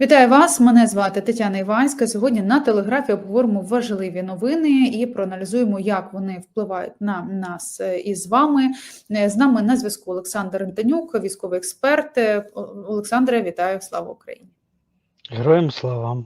Вітаю вас! Мене звати Тетяна Іванська. Сьогодні на телеграфі обговоримо важливі новини і проаналізуємо, як вони впливають на нас із вами. З нами на зв'язку Олександр Антонюк, військовий експерт. Олександре, вітаю! Слава Україні! Героям слава.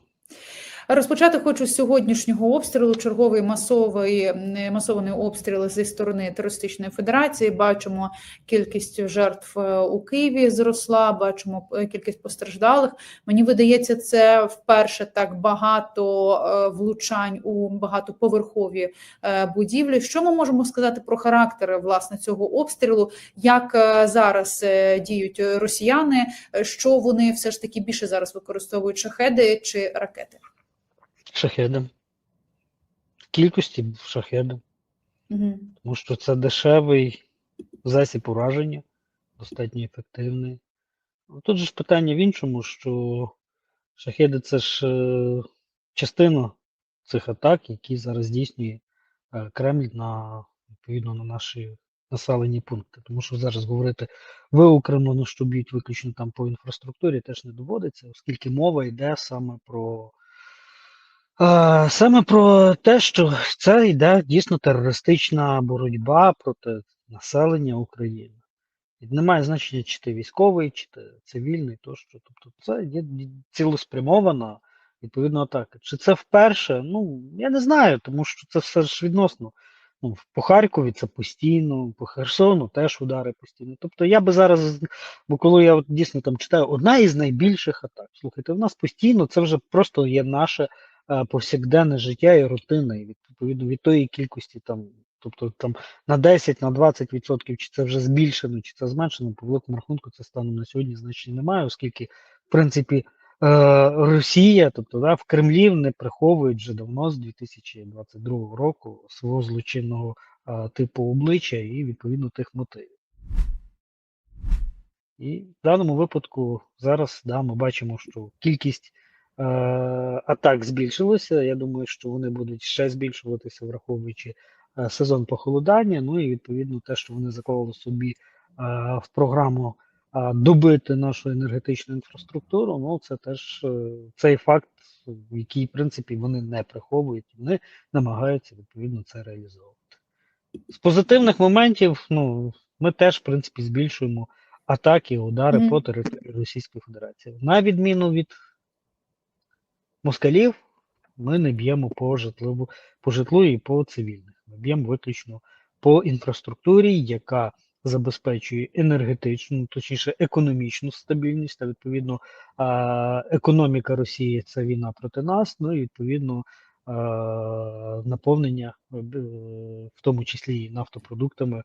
Розпочати хочу з сьогоднішнього обстрілу. Черговий масовий м, масований обстріл зі сторони терористичної федерації. Бачимо кількість жертв е, у Києві зросла. Бачимо е, кількість постраждалих. Мені видається, це вперше так багато е, влучань у багатоповерхові е, будівлі. Що ми можемо сказати про характер власне цього обстрілу? Як е, зараз е, діють росіяни? Е, Що вони все ж таки більше зараз використовують шахеди чи ракети? Шахеди. Кількості шахеди. Угу. Тому що це дешевий засіб ураження, достатньо ефективний. Ну, Тут же ж питання в іншому, що шахеди це ж е, частина цих атак, які зараз здійснює е, Кремль на відповідно на наші населені пункти. Тому що зараз говорити виокремлено, що б'ють виключно там по інфраструктурі, теж не доводиться, оскільки мова йде саме про. Саме про те, що це йде дійсно терористична боротьба проти населення України. І немає значення, чи ти військовий, чи ти цивільний, тощо. Тобто це є цілеспрямована відповідно атака. Чи це вперше? Ну, я не знаю, тому що це все ж відносно. Ну, по Харкові це постійно, по Херсону теж удари постійно. Тобто я би зараз, бо коли я от дійсно там читаю, одна із найбільших атак. Слухайте, в нас постійно це вже просто є наше повсякденне життя і рутина, і відповідно від тої кількості там, тобто там на 10, на 20%, чи це вже збільшено, чи це зменшено, по великому рахунку це станом на сьогодні значення немає, оскільки, в принципі, е, Росія, тобто да, в Кремлі не приховують вже давно з 2022 року свого злочинного типу обличчя і відповідно тих мотивів. І в даному випадку зараз да, ми бачимо, що кількість атак збільшилася. Я думаю, що вони будуть ще збільшуватися, враховуючи е, сезон похолодання. Ну і відповідно те, що вони заклали собі е, в програму е, добити нашу енергетичну інфраструктуру. Ну це теж е, цей факт, який в принципі вони не приховують, вони намагаються відповідно це реалізовувати. З позитивних моментів, ну ми теж в принципі збільшуємо атаки, удари Мгм. по території Російської Федерації. На відміну від москалів, ми не б'ємо по житлову, по житлу і по цивільних. Ми б'ємо виключно по інфраструктурі, яка забезпечує енергетичну, точніше економічну стабільність, та відповідно економіка Росії це війна проти нас, ну і відповідно наповнення, е, в тому числі і нафтопродуктами.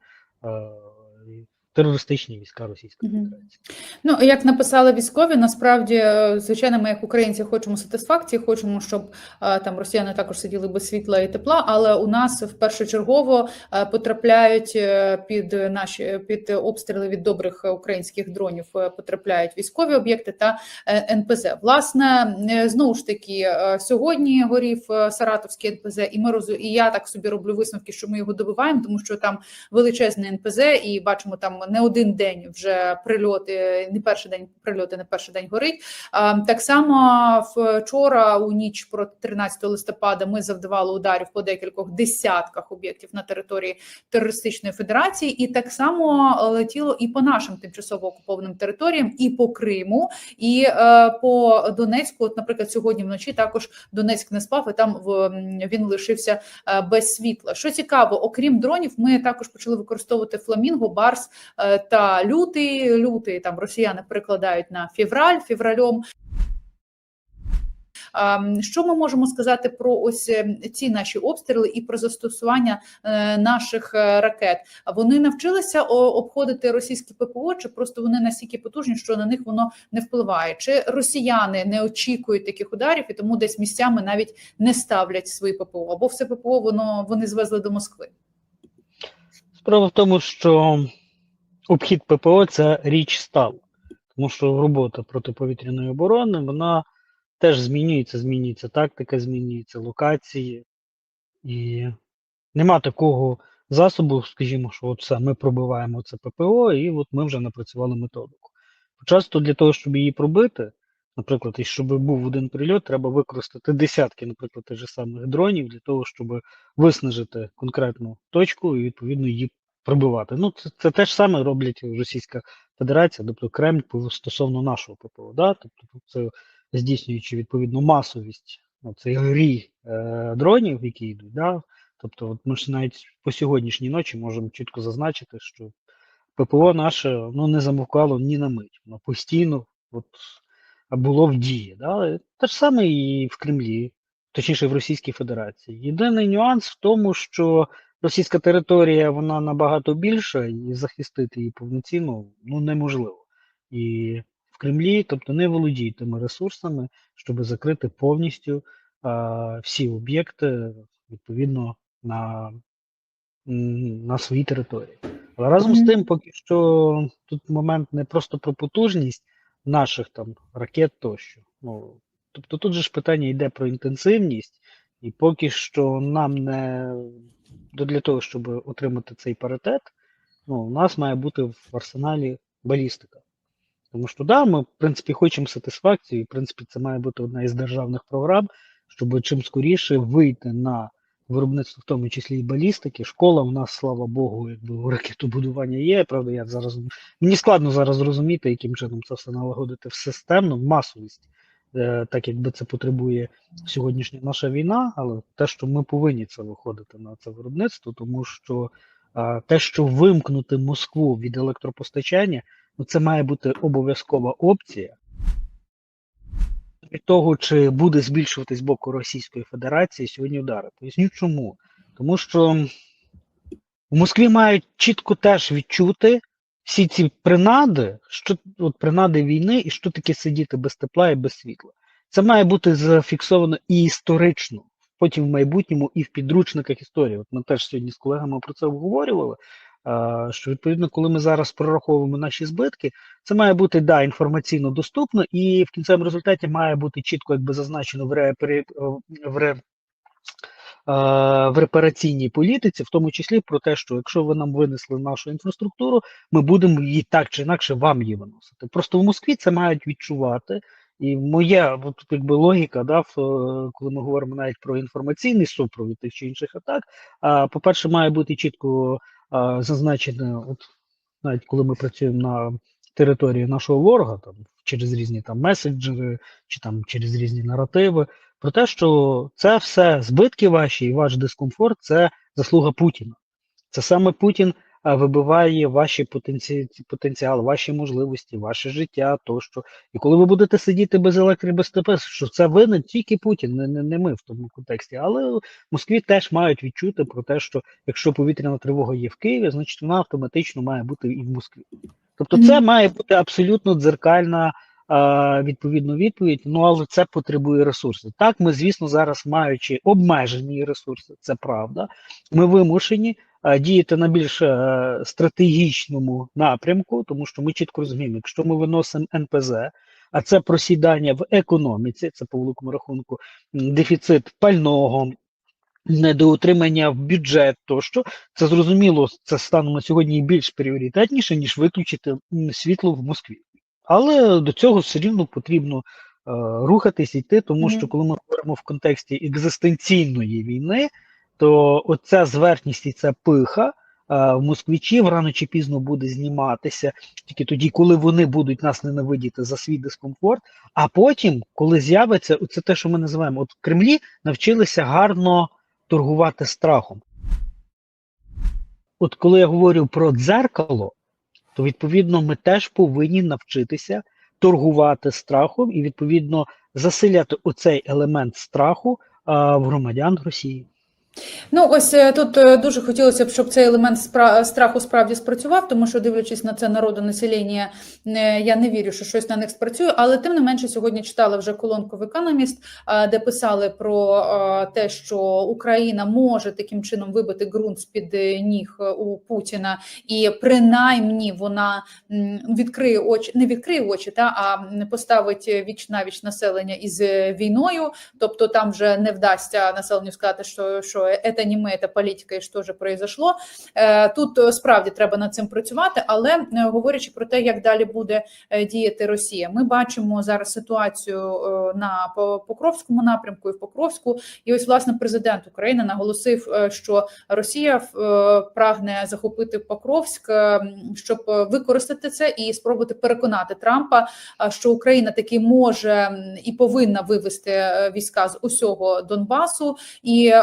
Терористичні війська Російської Федерації. Ну, як написали військові, насправді, е, звичайно, ми як українці хочемо сатисфакції, хочемо, щоб е, там росіяни також сиділи без світла і тепла, але у нас в першочергово е, потрапляють під наші під обстріли від добрих українських дронів, потрапляють військові об'єкти та НПЗ. Власне, знову ж таки, сьогодні горів Саратовський НПЗ, і ми розу- і я так собі роблю висновки, що ми його добиваємо, тому що там величезний НПЗ, і бачимо там не один день вже прильоти, не перший день прильоти, не перший день горить. Так само вчора, у ніч проти 13 листопада, ми завдавали ударів по декількох десятках об'єктів на території терористичної федерації, і так само летіло і по нашим тимчасово окупованим територіям, і по Криму, і е, по Донецьку. От, наприклад, сьогодні вночі також Донецьк не спав, і там він лишився е, без світла. Що цікаво, окрім дронів, ми також почали використовувати фламінго, барс та лютий. Лютий там росіяни перекладають на февраль, февральом. Що ми можемо сказати про ось е, ці наші обстріли і про застосування е, наших е, ракет? Вони навчилися обходити російські ППО, чи просто вони настільки потужні, що на них воно не впливає? Чи росіяни не очікують таких ударів і тому десь місцями навіть не ставлять свої ППО? Або все ППО воно вони звезли до Москви? Справа в тому, що обхід ППО це річ стала, тому що робота протиповітряної оборони вона теж змінюється, змінюється тактика, змінюється локації, і нема такого засобу, скажімо, що от все, ми пробиваємо це ППО, і от ми вже напрацювали методику. Часто для того, щоб її пробити, наприклад, і щоб був один прильот, треба використати десятки, наприклад, тих же самих дронів для того, щоб виснажити конкретну точку і відповідно її пробивати. Ну, це, це те ж саме роблять Російська Федерація, тобто Кремль стосовно нашого ППО. Да? Тобто це здійснюючи відповідну масовість ну, це грі е, дронів, які йдуть. Да? Тобто, от ми ж навіть по сьогоднішній ночі можемо чітко зазначити, що ППО наше ну, не замовкало ні на мить. Воно постійно от, було в дії. Да? Те ж саме і в Кремлі, точніше в Російській Федерації. Єдиний нюанс в тому, що російська територія вона набагато більша, і захистити її повноцінно ну, неможливо. І в Кремлі, тобто, не володіють тими ресурсами, щоб закрити повністю а, всі об'єкти відповідно на, на своїй території. Але разом з тим, поки що тут момент не просто про потужність наших там ракет тощо. Ну, тобто тут же ж питання йде про інтенсивність, і поки що нам не для того, щоб отримати цей паритет, ну, у нас має бути в арсеналі балістика. Тому що да, ми, в принципі, хочемо сатисфакцію, і в принципі, це має бути одна із державних програм, щоб чим скоріше вийти на виробництво, в тому числі і балістики. Школа у нас, слава Богу, якби у ракетобудування є. Правда, я зараз мені складно зараз зрозуміти, яким чином це все налагодити в системну масовість, так якби це потребує сьогоднішня наша війна, але те, що ми повинні це виходити на це виробництво, тому що е, те, що вимкнути Москву від електропостачання. Ну, це має бути обов'язкова опція. Від того, чи буде збільшуватись боку Російської Федерації сьогодні удари. Поясню чому. Тому що в Москві мають чітко теж відчути всі ці принади, що от принади війни, і що таке сидіти без тепла і без світла. Це має бути зафіксовано і історично, потім в майбутньому, і в підручниках історії. От ми теж сьогодні з колегами про це обговорювали. Що відповідно, коли ми зараз прораховуємо наші збитки, це має бути да, інформаційно доступно, і в кінцевому результаті має бути чітко якби зазначено в, репері... в, ре... е, в репараційній політиці, в тому числі про те, що якщо ви нам винесли нашу інфраструктуру, ми будемо її так чи інакше вам її виносити. Просто в Москві це мають відчувати. І моя от, якби логіка, да, коли ми говоримо навіть про інформаційний супровід тих чи інших атак, а, по-перше, має бути чітко а, зазначено, от навіть коли ми працюємо на території нашого ворога, там через різні там меседжери чи там через різні наративи, про те, що це все збитки ваші і ваш дискомфорт це заслуга Путіна. Це саме Путін вибиває ваші потенці... потенціали, ваші можливості, ваше життя тощо. І коли ви будете сидіти без електри, без ТП, що це винен тільки Путін, не, не, не ми в тому контексті. Але в Москві теж мають відчути про те, що якщо повітряна тривога є в Києві, значить вона автоматично має бути і в Москві. Тобто, це має бути абсолютно дзеркальна а, відповідно відповідь. Ну але це потребує ресурсів. Так, ми, звісно, зараз маючи обмежені ресурси, це правда. Ми вимушені діяти на більш е, стратегічному напрямку, тому що ми чітко розуміємо, якщо ми виносимо НПЗ, а це просідання в економіці, це по великому рахунку дефіцит пального. Недоотримання в бюджет тощо це зрозуміло, це станом на сьогодні більш пріоритетніше, ніж виключити світло в Москві. Але до цього все рівно потрібно е, рухатись йти, тому що коли ми говоримо в контексті екзистенційної війни, то оця зверхність і ця пиха е, в москвичів рано чи пізно буде зніматися тільки тоді, коли вони будуть нас ненавидіти за свій дискомфорт. А потім, коли з'явиться, це те, що ми називаємо, от в Кремлі навчилися гарно торгувати страхом. От коли я говорю про дзеркало, то відповідно ми теж повинні навчитися торгувати страхом і відповідно заселяти оцей елемент страху а, в громадян Росії. Ну, ось е, тут е, дуже хотілося б, щоб цей елемент страху справді спрацював, тому що, дивлячись на це народонаселення, е, я не вірю, що щось на них спрацює. Але тим не менше, сьогодні читала вже колонку в Economist, де писали про те, що Україна може таким чином вибити ґрунт з під ніг у Путіна, і принаймні вона відкриє очі, не відкриє очі, та а поставить віч навіч населення із війною. Тобто там вже не вдасться населенню сказати, що, що це не ми, це політика, і що ж произошло. Е, Тут е, справді треба над цим працювати, але е, говорячи про те, як далі буде е, діяти Росія, ми бачимо зараз ситуацію е, на По- Покровському напрямку і в Покровську. І ось власне президент України наголосив, що Росія прагне захопити Покровськ, щоб використати це і спробувати переконати Трампа, що Україна таки може і повинна вивести війська з усього Донбасу, і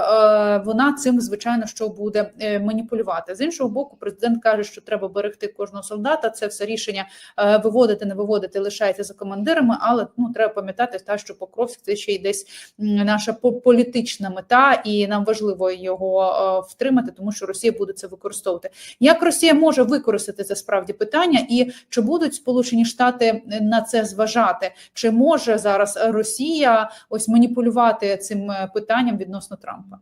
вона цим звичайно що буде е, маніпулювати. З іншого боку, президент каже, що треба берегти кожного солдата. Це все рішення е, виводити, не виводити лишається за командирами, але ну треба пам'ятати та що Покровськ це ще й десь наша по- політична мета, і нам важливо його е, втримати, тому що Росія буде це використовувати. Як Росія може використати це справді питання, і чи будуть Сполучені Штати на це зважати? Чи може зараз Росія ось маніпулювати цим питанням відносно Трампа?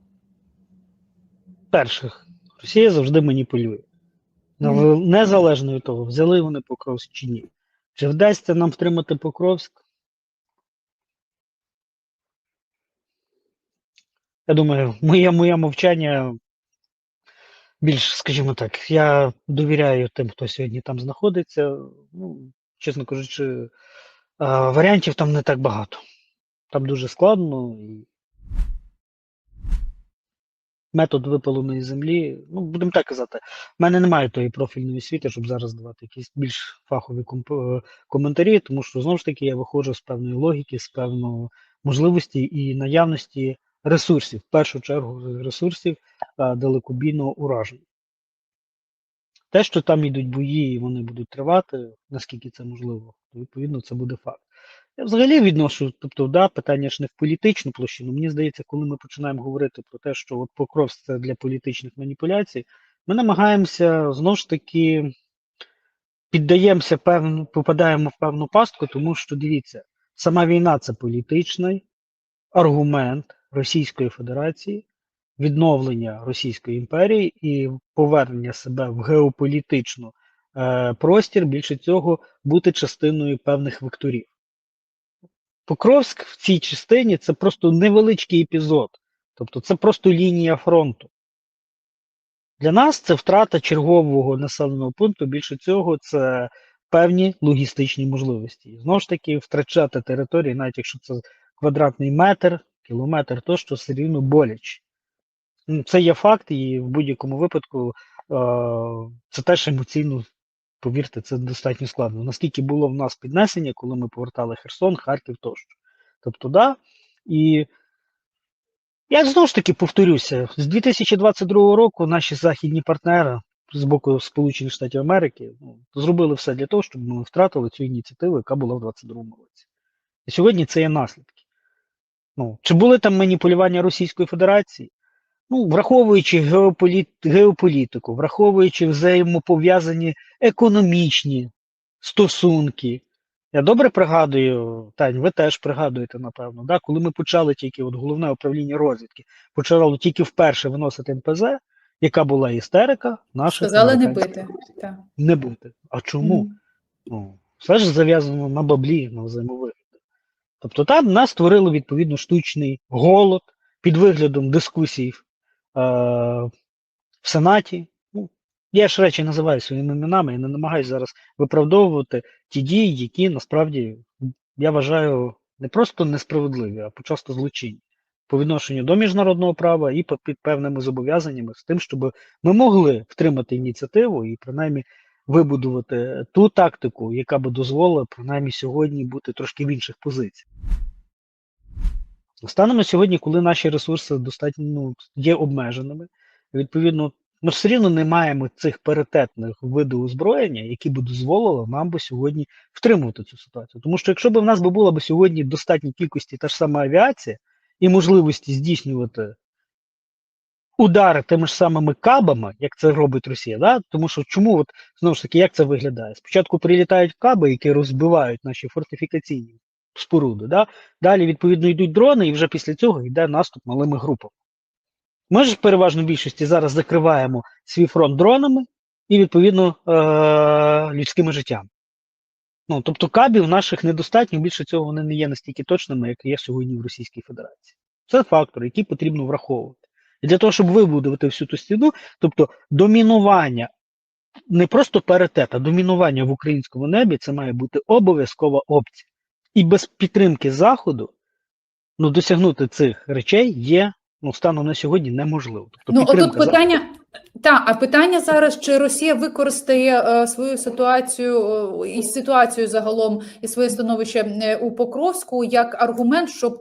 Перших, Росія завжди маніпулює. Незалежно від того, взяли вони Покровськ чи ні. Чи вдасться нам втримати Покровськ? Я думаю, моє, моє мовчання більш, скажімо так, я довіряю тим, хто сьогодні там знаходиться. Ну, чесно кажучи, варіантів там не так багато. Там дуже складно і метод випаленої землі, ну, будемо так казати, в мене немає тої профільної освіти, щоб зараз давати якісь більш фахові е, коментарі, тому що знову ж таки я виходжу з певної логіки, з певної можливості і наявності ресурсів, в першу чергу ресурсів далекобійного ураження. Те, що там йдуть бої і вони будуть тривати, наскільки це можливо, то відповідно це буде факт. Я взагалі відношу, тобто, да, питання ж не в політичну площину. Мені здається, коли ми починаємо говорити про те, що от це для політичних маніпуляцій, ми намагаємося знову ж таки піддаємося певну, попадаємо в певну пастку, тому що дивіться, сама війна це політичний аргумент Російської Федерації, відновлення Російської імперії і повернення себе в геополітичну е, простір, більше цього бути частиною певних векторів. Покровськ в цій частині це просто невеличкий епізод, тобто це просто лінія фронту. Для нас це втрата чергового населеного пункту. Більше цього, це певні логістичні можливості. І Знову ж таки, втрачати території, навіть якщо це квадратний метр, кілометр, то що все рівно боляче. Ну, Це є факт, і в будь-якому випадку е, це теж емоційно, повірте, це достатньо складно. Наскільки було в нас піднесення, коли ми повертали Херсон, Харків тощо. Тобто, да, і я знову ж таки повторюся, з 2022 року наші західні партнери з боку Сполучених Штатів Америки ну, зробили все для того, щоб ми втратили цю ініціативу, яка була в 2022 році. І сьогодні це є наслідки. Ну, чи були там маніпулювання Російської Федерації? Ну, враховуючи геополіт, геополітику, враховуючи взаємопов'язані економічні стосунки. Я добре пригадую, Тань, ви теж пригадуєте, напевно, да, коли ми почали тільки от головне управління розвідки, почало тільки вперше виносити НПЗ, яка була істерика, наших Сказали не бити. Так. не бити. А чому? Мгм. Ну, все ж зав'язано на баблі, на взаємовигоді. Тобто там нас створили відповідно штучний голод під виглядом дискусій в Сенаті. Ну, я ж речі називаю своїми іменами і не намагаюся зараз виправдовувати ті дії, які насправді я вважаю не просто несправедливі, а почасто злочинні по відношенню до міжнародного права і під певними зобов'язаннями з тим, щоб ми могли втримати ініціативу і принаймні вибудувати ту тактику, яка би дозволила принаймні сьогодні бути трошки в інших позиціях. Станом на сьогодні, коли наші ресурси достатньо ну, є обмеженими, відповідно, ми все рівно не маємо цих паритетних видів озброєння, які б дозволили нам би сьогодні втримувати цю ситуацію. Тому що якщо б в нас була б сьогодні достатній кількості та ж сама авіація і можливості здійснювати удари тими ж самими кабами, як це робить Росія, да? тому що чому от знову ж таки, як це виглядає? Спочатку прилітають каби, які розбивають наші фортифікаційні споруди. Да? Далі, відповідно, йдуть дрони, і вже після цього йде наступ малими групами. Ми ж в більшості зараз закриваємо свій фронт дронами і, відповідно, е- людськими життями. Ну, тобто кабів наших недостатньо, більше цього вони не є настільки точними, як є сьогодні в Російській Федерації. Це фактор, який потрібно враховувати. І для того, щоб вибудувати всю ту стіну, тобто домінування, не просто паритет, а домінування в українському небі, це має бути обов'язкова опція. І без підтримки Заходу ну, досягнути цих речей є ну, станом на сьогодні неможливо. Тобто Ну, отут питання. Так, а питання зараз, чи Росія використає е, свою ситуацію е, і ситуацію загалом і своє становище е, у Покровську як аргумент, щоб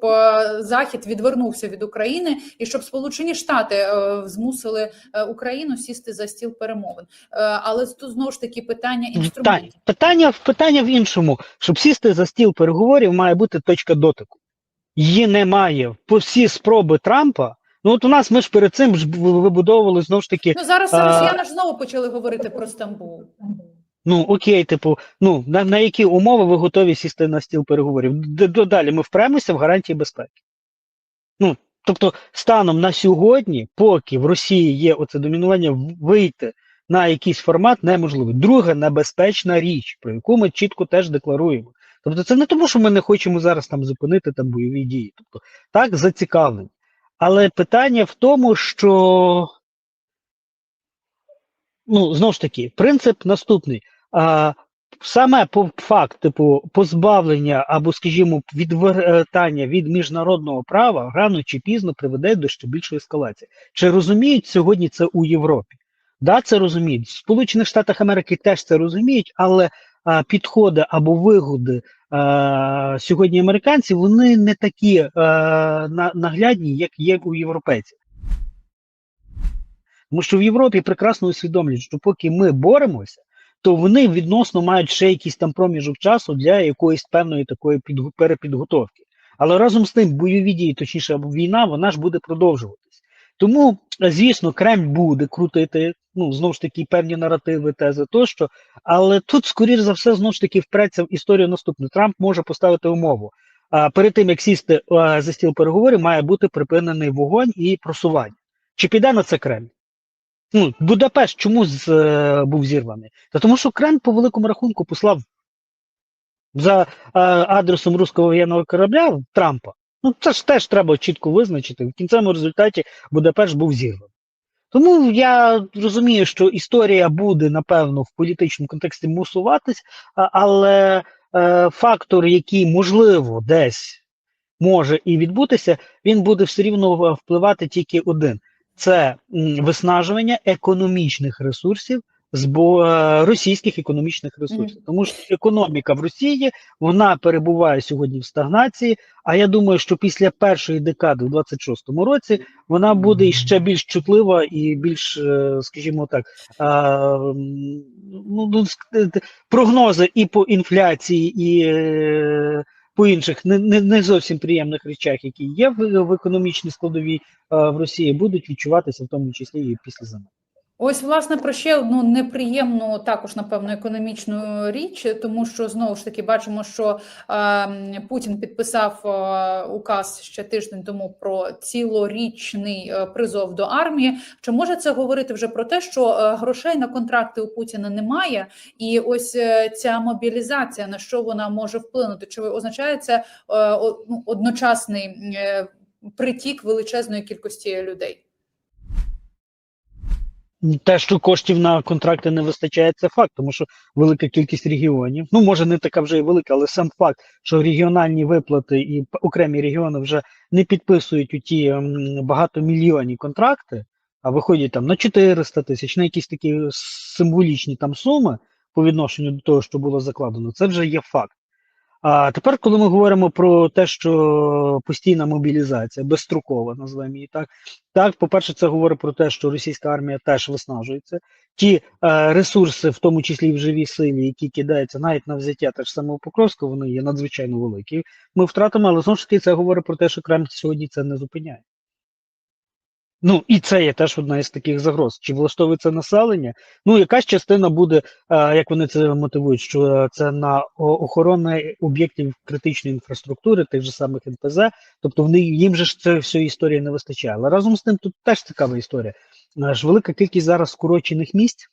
Захід відвернувся від України і щоб Сполучені Штати змусили Україну сісти за стіл перемовин. Але тут знову ж таки питання Питання, інструментів. питання, питання в іншому. Щоб сісти за стіл переговорів, має бути точка дотику. Її немає. По всі спроби Трампа. Ну от у нас ми ж перед цим ж вибудовували знову ж таки. Ну зараз А- росіяни ж знову почали говорити про Стамбул. Ну окей, типу, ну на, на які умови ви готові сісти на стіл переговорів? Далі ми впремося в гарантії безпеки. Ну, тобто, станом на сьогодні, поки в Росії є оце домінування, вийти на якийсь формат неможливо. Друга небезпечна річ, про яку ми чітко теж декларуємо. Тобто, це не тому, що ми не хочемо зараз там зупинити там бойові дії. Тобто, так зацікавлені. Але питання в тому, що ну, знову ж таки, принцип наступний. А, саме факт, типу, позбавлення або, скажімо, відвертання від міжнародного права рано чи пізно приведе до ще більшої ескалації. Чи розуміють сьогодні це у Європі? Да, це розуміють. В Сполучених Штатах Америки теж це розуміють, але а, підходи або вигоди сьогодні американців вони не такі на, наглядні, як є у європейців. Тому що в Європі прекрасно усвідомлюють, що поки ми боремося, то вони відносно мають ще якийсь там проміжок часу для якоїсь певної такої перепідготовки. Але разом з тим бойові дії, точніше, або війна, вона ж буде продовжуватись. Тому, звісно, Кремль буде крутити, ну, знову ж таки, певні наративи, тези тощо. Але тут, скоріш за все, знову ж таки, впреться в історію наступну. Трамп може поставити умову. А перед тим, як сісти а, за стіл переговорів, має бути припинений вогонь і просування. Чи піде на це Кремль? Ну, Будапешт чому з, е, був зірваний? Та тому що Кремль по великому рахунку послав за е, адресом руського воєнного корабля Трампа. Ну, це ж теж треба чітко визначити. В кінцевому результаті Будапешт був зірваний. Тому я розумію, що історія буде, напевно, в політичному контексті мусуватись, але е, фактор, який можливо десь може і відбутися, він буде все рівно впливати тільки один: це виснажування економічних ресурсів з російських економічних ресурсів. Тому що економіка в Росії вона перебуває сьогодні в стагнації. А я думаю, що після першої декади в 26-му році вона буде ще більш чутлива і більш, е, скажімо так, ну, ну, е, прогнози і по інфляції, і е, по інших не, не, не зовсім приємних речах, які є в, в економічній складовій в Росії, будуть відчуватися в тому числі і після зими. Ось, власне, про ще одну неприємну, також напевно, економічну річ, тому що знову ж таки бачимо, що е, Путін підписав е, указ ще тиждень тому про цілорічний е, призов до армії. Чи може це говорити вже про те, що е, грошей на контракти у Путіна немає, і ось е, ця мобілізація на що вона може вплинути? Чи означає це е, ну, одночасний е, притік величезної кількості людей? Те, що коштів на контракти не вистачає, це факт, тому що велика кількість регіонів, ну може не така вже і велика, але сам факт, що регіональні виплати і окремі регіони вже не підписують у ті багатомільйонні контракти, а виходять там на 400 тисяч, на якісь такі символічні там суми по відношенню до того, що було закладено, це вже є факт. А тепер, коли ми говоримо про те, що постійна мобілізація, безстрокова, називаємо її так. Так, по-перше, це говорить про те, що російська армія теж виснажується. Ті е, ресурси, в тому числі в живій силі, які кидаються навіть на взяття теж самого Покровського, вони є надзвичайно великі. Ми втратимо, але знову ж таки це говорить про те, що Кремль сьогодні це не зупиняє. Ну і це є теж одна із таких загроз. Чи влаштовується населення? Ну, якась частина буде, е, як вони це мотивують, що е, це на охорони об'єктів критичної інфраструктури, тих же самих НПЗ, тобто вони їм же ж це всієї історії не вистачає. Але разом з тим тут теж цікава історія. Е, велика кількість зараз скорочених місць.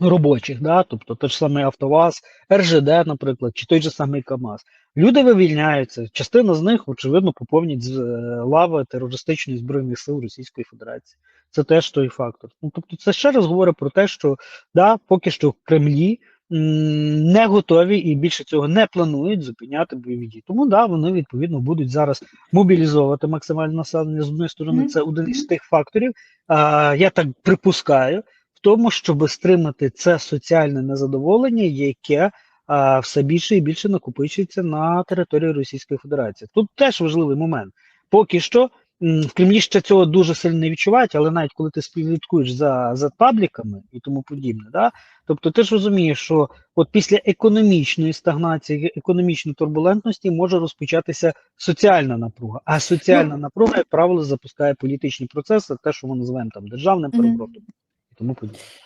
Робочих, да? тобто той ж самий Автоваз, РЖД, наприклад, чи той же самий КАМАЗ. Люди вивільняються, частина з них, очевидно, поповнять з е, лави терористичної збройних сил Російської Федерації. Це теж той фактор. Ну, тобто, це ще раз говорить про те, що да, поки що в Кремлі не готові і більше цього не планують зупиняти бойові дії. Тому да, вони відповідно будуть зараз мобілізовувати максимальне населення. З однієї сторони, це один із тих факторів. А, я так припускаю, тому, щоб стримати це соціальне незадоволення, яке а, все більше і більше накопичується на території Російської Федерації. Тут теж важливий момент. Поки що в Кремлі ще цього дуже сильно не відчувають, але навіть коли ти співвідкуєш за, за пабліками і тому подібне, да, тобто ти ж розумієш, що от після економічної стагнації, економічної турбулентності може розпочатися соціальна напруга. А соціальна напруга, як правило, запускає політичні процеси, те, що ми називаємо там державним переворотом і тому подібне. Е,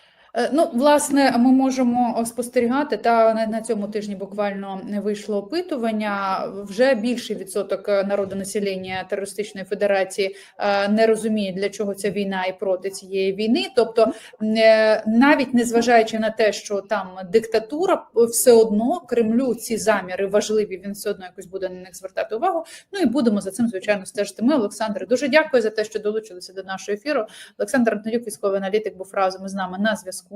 Ну, власне, ми можемо спостерігати, та на, цьому тижні буквально вийшло опитування. Вже більший відсоток е, народу населення терористичної федерації е, не розуміє, для чого ця війна і проти цієї війни. Тобто, е, навіть незважаючи на те, що там диктатура, все одно Кремлю ці заміри важливі. Він все одно якось буде на них звертати увагу. Ну і будемо за цим звичайно стежити. Ми, Олександре, дуже дякую за те, що долучилися до нашого ефіру. Олександр Антонюк, військовий аналітик, був разом із нами на зв'язку.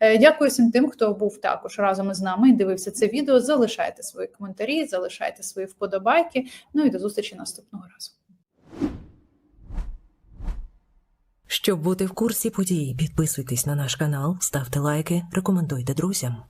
Е, Дякую всім тим, хто був також разом із нами і дивився це відео. Залишайте свої коментарі, залишайте свої вподобайки. Ну і до зустрічі наступного разу. Щоб бути в курсі подій, підписуйтесь на наш канал, ставте лайки, рекомендуйте друзям.